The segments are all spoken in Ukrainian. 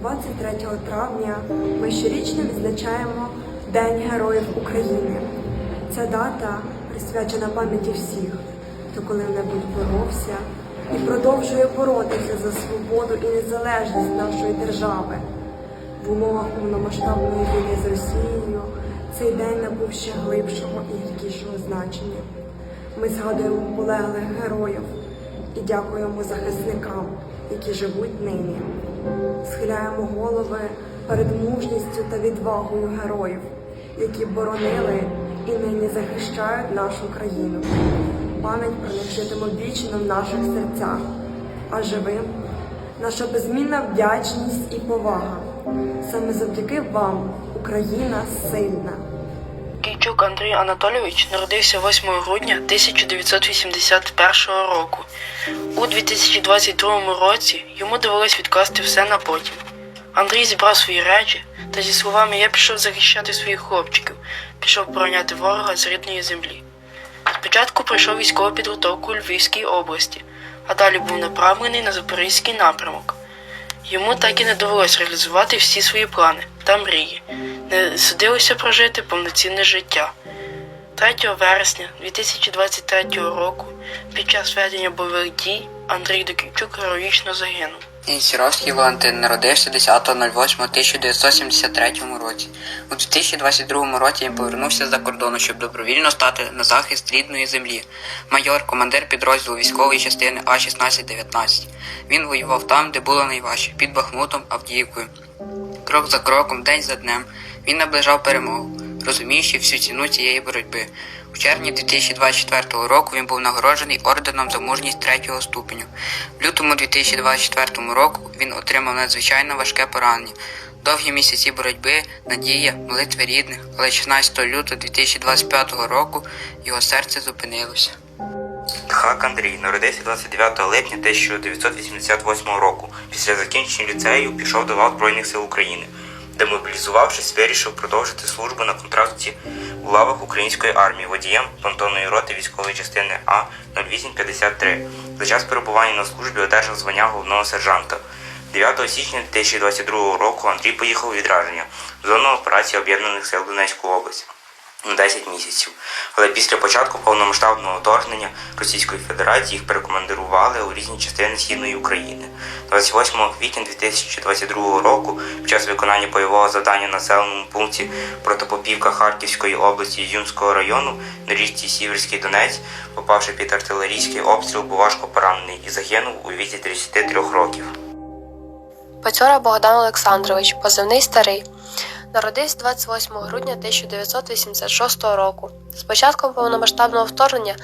23 травня ми щорічно відзначаємо День Героїв України. Ця дата присвячена пам'яті всіх, хто коли-небудь боровся і продовжує боротися за свободу і незалежність нашої держави. В умовах повномасштабної війни з Росією цей день набув ще глибшого і гіркішого значення. Ми згадуємо полеглих героїв і дякуємо захисникам, які живуть нині. Схиляємо голови перед мужністю та відвагою героїв, які боронили і нині захищають нашу країну. Пам'ять про них житиме вічно в наших серцях, а живим наша безмінна вдячність і повага. Саме завдяки вам Україна сильна. Кійчук Андрій Анатолійович народився 8 грудня 1981 року. У 2022 році йому довелось відкласти все на потім. Андрій зібрав свої речі та зі словами Я пішов захищати своїх хлопчиків, пішов обороняти ворога з рідної землі. Спочатку пройшов військову підготовку у Львівській області, а далі був направлений на Запорізький напрямок. Йому так і не довелось реалізувати всі свої плани та мрії. Не судилося прожити повноцінне життя. 3 вересня 2023 року під час ведення бойових дій Андрій Доківчук героїчно загинув. Сіровський Валентин народився 10.08.1973 році. У 2022 році він повернувся за кордону, щоб добровільно стати на захист рідної землі. Майор, командир підрозділу військової частини А-1619. Він воював там, де було найважче, під Бахмутом, Авдіївкою. Крок за кроком, день за днем, він наближав перемогу, розуміючи всю ціну цієї боротьби. У червні 2024 року він був нагороджений орденом за мужність третього ступеню. В лютому 2024 року він отримав надзвичайно важке поранення. Довгі місяці боротьби, надія, молитви рідних, але 16 лютого 2025 року його серце зупинилося. Тхак Андрій народився 29 липня 1988 року. Після закінчення ліцею пішов до лав Збройних сил України, де мобілізувавшись, вирішив продовжити службу на контракті у лавах української армії водієм понтонної роти військової частини А 0853. За час перебування на службі одержав звання головного сержанта. 9 січня 2022 року Андрій поїхав у відраження в зону операції Об'єднаних сил Донецької області 10 місяців. Але після початку повномасштабного вторгнення Російської Федерації їх перекомандирували у різні частини східної України. 28 квітня 2022 року, під час виконання бойового завдання в населеному пункті Протопопівка Харківської області Ізюмського району на річці Сіверський Донець, попавши під артилерійський обстріл, був важко поранений і загинув у віці 33 років. Пацьора Богдан Олександрович, позивний старий, народився 28 грудня 1986 року. З початком повномасштабного вторгнення,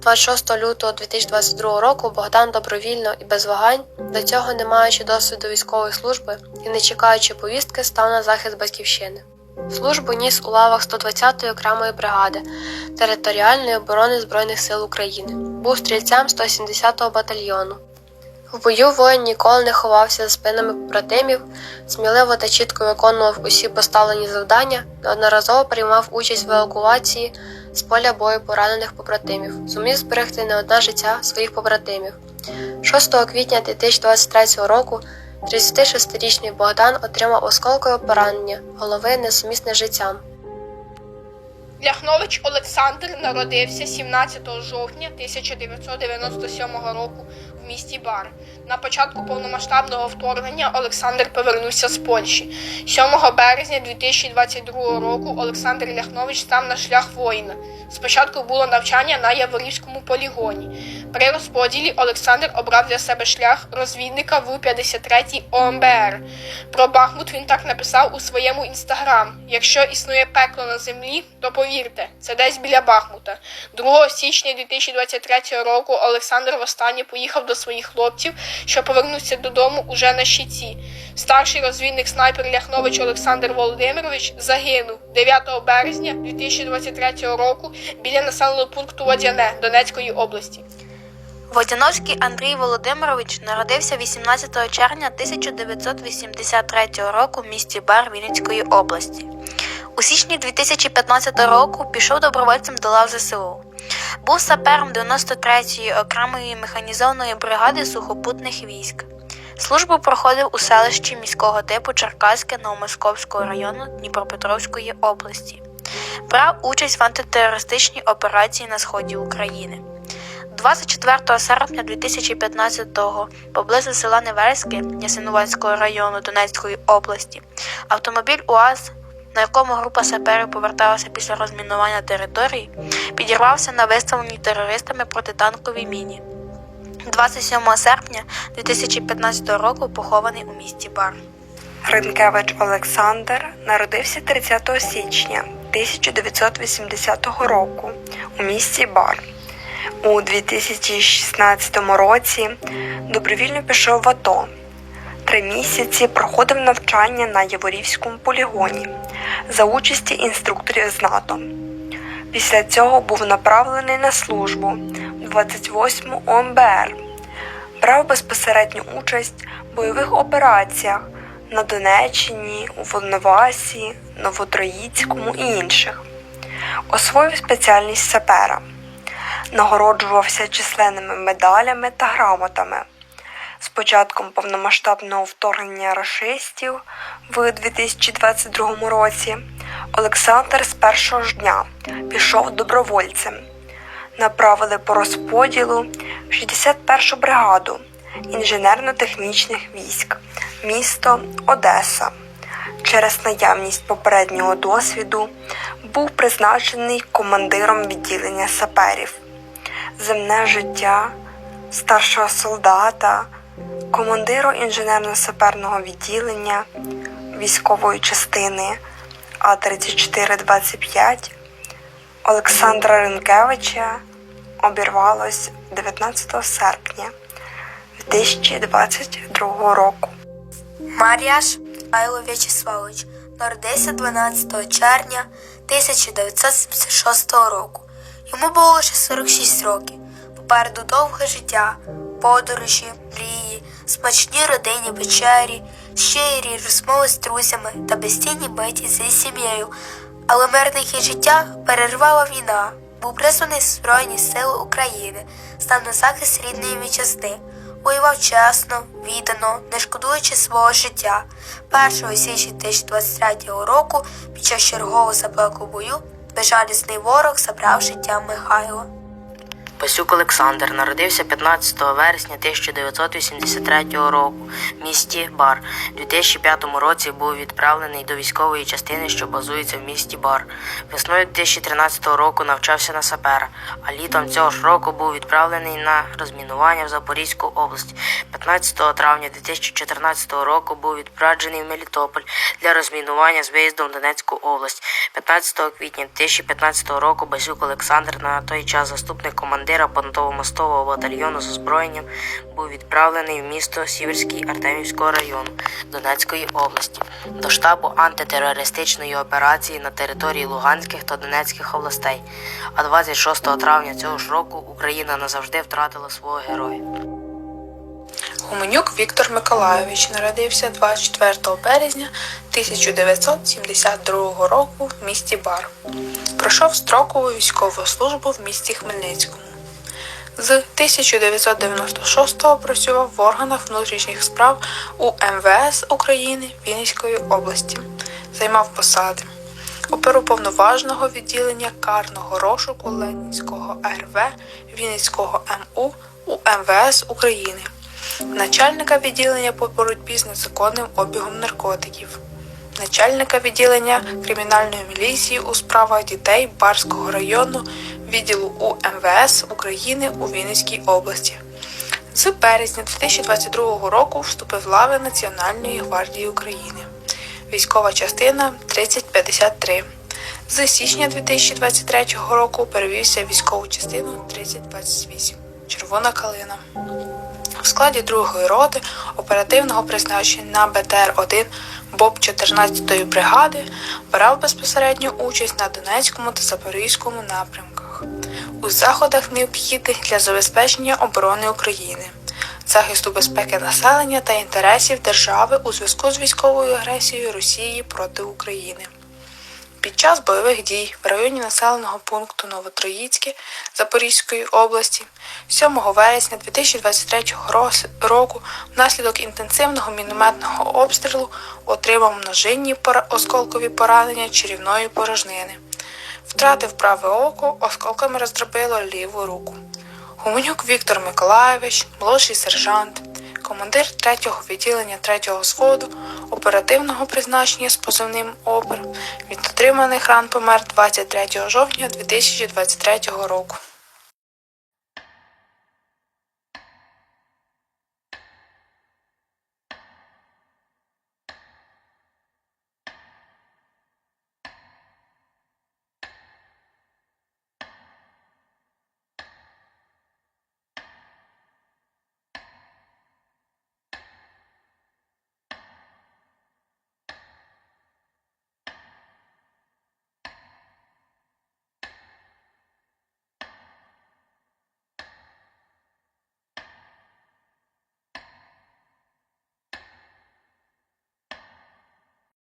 26 лютого 2022 року, Богдан добровільно і без вагань, до цього не маючи досвіду військової служби і не чекаючи повістки, став на захист батьківщини. Службу ніс у лавах 120-ї окремої бригади територіальної оборони Збройних сил України. Був стрільцем 170-го батальйону. В бою воїн ніколи не ховався за спинами побратимів, сміливо та чітко виконував усі поставлені завдання, неодноразово приймав участь в евакуації з поля бою поранених побратимів, зумів зберегти не одне життя своїх побратимів. 6 квітня 2023 року 36-річний Богдан отримав осколкове поранення голови несумісне життям. Ляхнович Олександр народився 17 жовтня 1997 року місті Бар. На початку повномасштабного вторгнення Олександр повернувся з Польщі. 7 березня 2022 року Олександр Ляхнович став на шлях воїна. Спочатку було навчання на Яворівському полігоні. При розподілі Олександр обрав для себе шлях розвідника в 53-й ОМБР. Про Бахмут він так написав у своєму інстаграм: якщо існує пекло на землі, то повірте, це десь біля Бахмута. 2 січня 2023 року Олександр востаннє поїхав до своїх хлопців, що повернуться додому уже на щиті. Старший розвідник снайпер Ляхнович Олександр Володимирович загинув 9 березня 2023 року біля населеного пункту Водяне Донецької області. Водяновський Андрій Володимирович народився 18 червня 1983 року в місті Бар Вінницької області. У січні 2015 року пішов добровольцем до лав ЗСУ. Був сапером 93-ї окремої механізованої бригади сухопутних військ. Службу проходив у селищі міського типу Черкаське Новомосковського району Дніпропетровської області. Брав участь в антитерористичній операції на сході України. 24 серпня 2015-го поблизу села Неверське Ясинуватського району Донецької області автомобіль УАЗ, на якому група саперів поверталася після розмінування території, підірвався на виставленій терористами протитанковій міні. 27 серпня 2015 року похований у місті Бар. Ринкевич Олександр народився 30 січня 1980 року у місті Бар. У 2016 році добровільно пішов в АТО. Три місяці проходив навчання на Яворівському полігоні за участі інструкторів з НАТО. Після цього був направлений на службу в 28 ОМБР. Брав безпосередню участь в бойових операціях на Донеччині, у Волновасі, Новотроїцькому і інших. Освоїв спеціальність сапера, нагороджувався численними медалями та грамотами. Початком повномасштабного вторгнення рашистів в 2022 році Олександр з першого ж дня пішов добровольцем. Направили по розподілу в 61 бригаду інженерно-технічних військ, місто Одеса. Через наявність попереднього досвіду був призначений командиром відділення саперів. Земне життя старшого солдата, командиру інженерно-саперного відділення військової частини А3425 Олександра Ренкевича обірвалось 19 серпня 2022 року. Маріаш Айло В'ячеславович народився 12 червня 1976 року. Йому було лише 46 років. Попереду довге життя, подорожі, мрії, смачні родинні вечері, щирі розмови з друзями та безцінні миті зі сім'єю. Але мирне хід життя перервала війна. Був призваний Збройні Сили України, став на захист рідної вітчизни. Воював чесно, віддано, не шкодуючи свого життя. 1 січня 2023 року під час чергового запеклого бою безжалісний ворог забрав життя Михайла. Пасюк Олександр народився 15 вересня 1983 року в місті Бар. У 2005 році був відправлений до військової частини, що базується в місті Бар. Весною 2013 року навчався на сапера, а літом цього ж року був відправлений на розмінування в Запорізьку область. 15 травня 2014 року був відпраджений в Мелітополь для розмінування з виїздом в Донецьку область. 15 квітня 2015 року Басюк Олександр, на той час заступник командира понтово-мостового батальйону з озброєнням, був відправлений в місто Сіверський Артемівського району Донецької області до штабу антитерористичної операції на території Луганських та Донецьких областей. А 26 травня цього ж року Україна назавжди втратила свого героя. Гуменюк Віктор Миколайович народився 24 березня 1972 року в місті Бар. Пройшов строкову військову службу в місті Хмельницькому. З 1996 працював в органах внутрішніх справ у МВС України Вінницької області. Займав посади. Оперуповноваженого відділення карного розшуку Ленінського РВ Вінницького МУ у МВС України, начальника відділення по боротьбі з незаконним обігом наркотиків, начальника відділення кримінальної міліції у справах дітей Барського району відділу УМВС України у Вінницькій області. З березня 2022 року вступив лави Національної гвардії України. Військова частина 3053. З січня 2023 року перевівся військову частину 3028 Червона калина. В складі другої роти оперативного призначення на БТР-1 БОП 14-ї бригади брав безпосередню участь на Донецькому та Запорізькому напрямках у заходах необхідних для забезпечення оборони України, захисту безпеки населення та інтересів держави у зв'язку з військовою агресією Росії проти України. Під час бойових дій в районі населеного пункту Новотроїцьке Запорізької області 7 вересня 2023 року внаслідок інтенсивного мінометного обстрілу отримав множинні осколкові поранення черівної порожнини. Втратив праве око, осколками роздробило ліву руку. Гуменюк Віктор Миколаєвич, молодший сержант, командир 3-го відділення 3-го зводу оперативного призначення з позивним ОПЕР від отриманих ран помер 23 жовтня 2023 року.